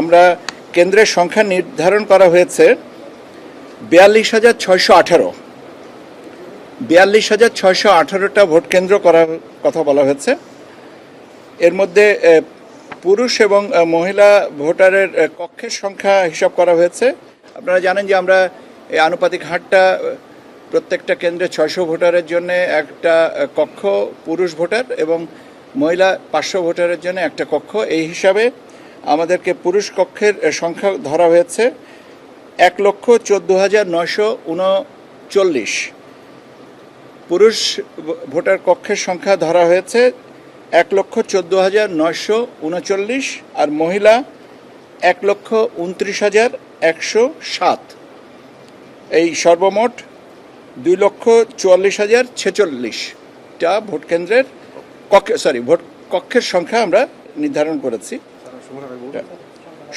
আমরা কেন্দ্রের সংখ্যা নির্ধারণ করা হয়েছে বিয়াল্লিশ হাজার ছয়শো আঠারো। বিয়াল্লিশ হাজার ছয়শো আঠারোটা ভোট কেন্দ্র করার কথা বলা হয়েছে। এর মধ্যে পুরুষ এবং মহিলা ভোটারের কক্ষের সংখ্যা হিসাব করা হয়েছে। আপনারা জানেন যে আমরা এই আনুপাতিক আহ, প্রত্যেকটা কেন্দ্রে ছয়শো ভোটারের জন্য একটা কক্ষ পুরুষ ভোটার এবং মহিলা পাঁচশো ভোটারের জন্য একটা কক্ষ। এই হিসাবে আমাদেরকে পুরুষ কক্ষের সংখ্যা ধরা হয়েছে এক লক্ষ চোদ্দ হাজার নয়শো উনচল্লিশ। পুরুষ ভোটার কক্ষের সংখ্যা ধরা হয়েছে এক লক্ষ চোদ্দ হাজার নয়শো উনচল্লিশ আর মহিলা এক লক্ষ উনত্রিশ হাজার একশো সাত। এই সর্বমোট দুই লক্ষ চুয়াল্লিশ হাজার ছেচল্লিশটা ভোট কেন্দ্রের কক্ষে সরি ভোট কক্ষের সংখ্যা আমরা নির্ধারণ করেছি।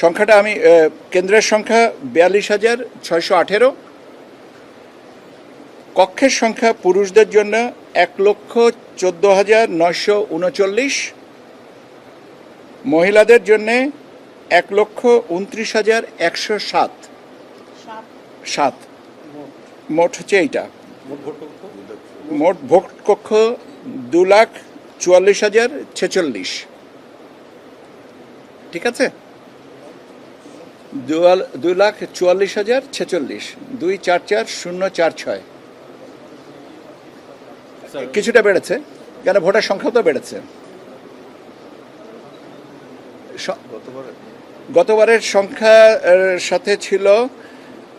সংখ্যাটা আমি কেন্দ্রের সংখ্যা বিয়াল্লিশ হাজার ছয়শো আঠেরো। কক্ষের সংখ্যা পুরুষদের জন্য এক লক্ষ চোদ্দ হাজার নয়শো উনচল্লিশ। মহিলাদের জন্যে এক লক্ষ উনত্রিশ হাজার একশো সাত। সাত। মোট হচ্ছে এইটা। মোট ভোট কক্ষ দু লাখ চুয়াল্লিশ হাজার ছেচল্লিশ। ঠিক আছে? দুই লাখ চুয়াল্লিশ হাজার ছেচল্লিশ। দুই চার চার শূন্য চার ছয়। কিছুটা বেড়েছে। কেন ভোটার সংখ্যা তো বেড়েছে। গতবারের। সংখ্যা সাথে ছিল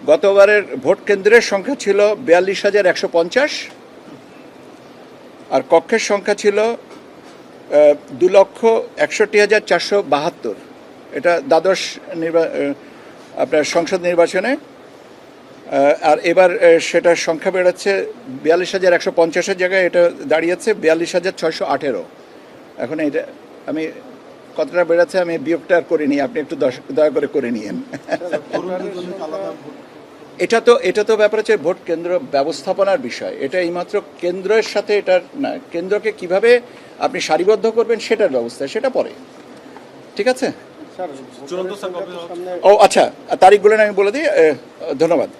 গতবারের ভোট কেন্দ্রের সংখ্যা ছিল বিয়াল্লিশ হাজার একশো পঞ্চাশ। আর কক্ষের সংখ্যা ছিল দু লক্ষ একষট্টি হাজার চারশো বাহাত্তর। এটা দ্বাদশ নির্বা আপনার সংসদ নির্বাচনে। আর এবার সেটার সংখ্যা বেড়াচ্ছে বিয়াল্লিশ হাজার একশো পঞ্চাশের জায়গায়। এটা দাঁড়িয়েছে বিয়াল্লিশ হাজার ছয়শো আঠেরো। এখন এটা আমি কতটা বেড়াচ্ছে আমি বিয়োগটা আর করিনি। আপনি একটু দয়া করে করে নিয়েন। এটা তো এটা তো ব্যাপার হচ্ছে ভোট কেন্দ্র ব্যবস্থাপনার বিষয়। এটা এইমাত্র কেন্দ্রের সাথে এটার না, কেন্দ্রকে কীভাবে আপনি সারিবদ্ধ করবেন সেটার ব্যবস্থা সেটা পরে। ঠিক আছে? ও আচ্ছা তারিখগুলো আমি বলে দিই ধন্যবাদ।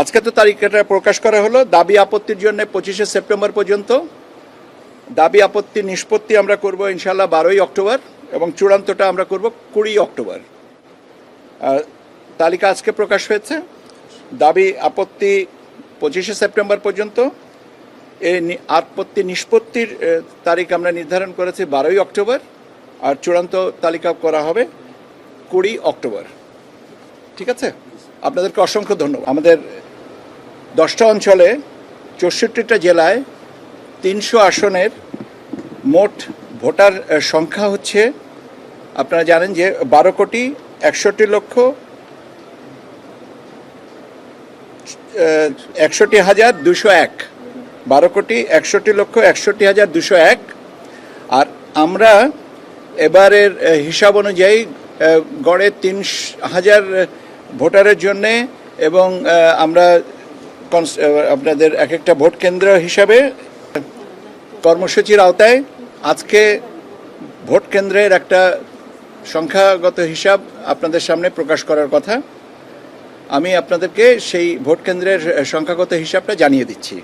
আজকে তো তারিখটা প্রকাশ করা হলো দাবি আপত্তির জন্য পঁচিশে সেপ্টেম্বর পর্যন্ত। দাবি আপত্তি নিষ্পত্তি আমরা করব ইনশাল্লাহ বারোই অক্টোবর এবং চূড়ান্তটা আমরা করব কুড়ি অক্টোবর। তালিকা আজকে প্রকাশ হয়েছে। দাবি আপত্তি পঁচিশে সেপ্টেম্বর পর্যন্ত। আপত্তি নিষ্পত্তির তারিখ আমরা নির্ধারণ করেছি বারোই অক্টোবর, আর চূড়ান্ত তালিকা করা হবে কুড়ি অক্টোবর। ঠিক আছে? আপনাদেরকে অসংখ্য ধন্যবাদ। আমাদের দশটা অঞ্চলে চৌষট্টিটা জেলায় তিনশো আসনের মোট ভোটার সংখ্যা হচ্ছে, আপনারা জানেন যে বারো কোটি একষট্টি লক্ষ একষট্টি হাজার দুশো এক। বারো কোটি একষট্টি লক্ষ একষট্টি হাজার দুশো এক। আর আমরা এবারের হিসাব অনুযায়ী গড়ে তিন হাজার ভোটারের জন্যে এবং আমরা আপনাদের এক একটা ভোট কেন্দ্র হিসাবে কর্মসূচির আওতায় আজকে ভোট কেন্দ্রের একটা সংখ্যাগত হিসাব আপনাদের সামনে প্রকাশ করার কথা। আমি আপনাদেরকে সেই ভোট কেন্দ্রের সংখ্যাগত হিসাবটা জানিয়ে দিচ্ছি।